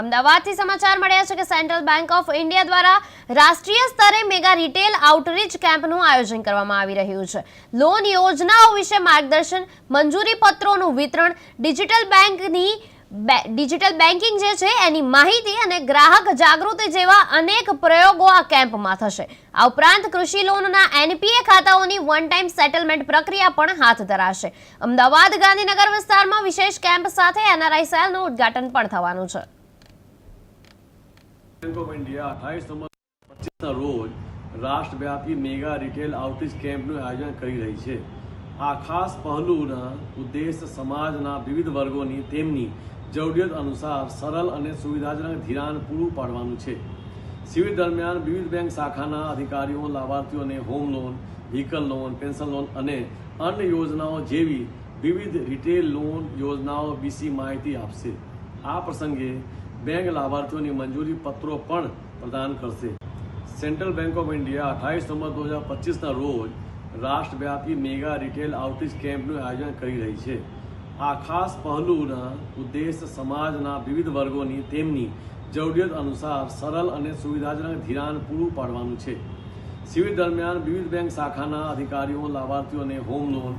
અમદાવાદથી સમાચાર મળ્યા છે કે સેન્ટ્રલ બેંક ઓફ ઇન્ડિયા દ્વારા રાષ્ટ્રીય સ્તરે મેગા રિટેલ આઉટરીચ કેમ્પનું આયોજન કરવામાં આવી રહ્યું છે. લોન યોજનાઓ વિશે માર્ગદર્શન, મંજૂરી પત્રોનું વિતરણ, ડિજિટલ બેંકની ડિજિટલ બેન્કિંગ જે છે એની માહિતી અને ગ્રાહક જાગૃતિ જેવા અનેક પ્રયોગો આ કેમ્પમાં થશે. આ ઉપરાંત કૃષિ લોનના એનપીએ ખાતાઓની વન ટાઈમ સેટલમેન્ટ પ્રક્રિયા પણ હાથ ધરાશે. અમદાવાદ ગાંધીનગર વિસ્તારમાં વિશેષ કેમ્પ સાથે એનઆરઆઈ સેલનું ઉદ્ઘાટન પણ થવાનું છે. બેંક ઓફ ઇન્ડિયા અઠાવીસ નવેમ્બર પચીસના રોજ રાષ્ટ્રવ્યાપી મેગા રિટેલ આઉટરીચ કેમ્પનું આયોજન કરી રહી છે આ ખાસ પહેલુંના ઉદ્દેશ સમાજના વિવિધ વર્ગોની તેમની જરૂરિયાત અનુસાર સરળ અને સુવિધાજનક ધિરાણ પૂરું પાડવાનું છે। શિબિર દરમિયાન વિવિધ બેંક શાખાના અધિકારીઓ, લાભાર્થીઓને home loan, vehicle loan, pension loan અને અન્ય યોજનાઓ જેવી વિવિધ રિટેલ લોન યોજનાઓ વિશે માહિતી આપશે। આ પ્રસંગે બેંક લાભાર્થીઓની મંજૂરી પત્રો પણ પ્રદાન કરશે. સેન્ટ્રલ બેંક ઓફ ઇન્ડિયા અઠાવીસ નવેમ્બર દો હજાર પચીસના રોજ રાષ્ટ્રવ્યાપી મેગા રિટેલ આઉટરીચ કેમ્પનું આયોજન કરી રહી છે. આ ખાસ પહેલુંના ઉદ્દેશ સમાજના વિવિધ વર્ગોની તેમની જરૂરિયાત અનુસાર સરળ અને સુવિધાજનક ધિરાણ પૂરું પાડવાનું છે. શિબિર દરમિયાન વિવિધ બેંક શાખાના અધિકારીઓ લાભાર્થીઓને હોમ લોન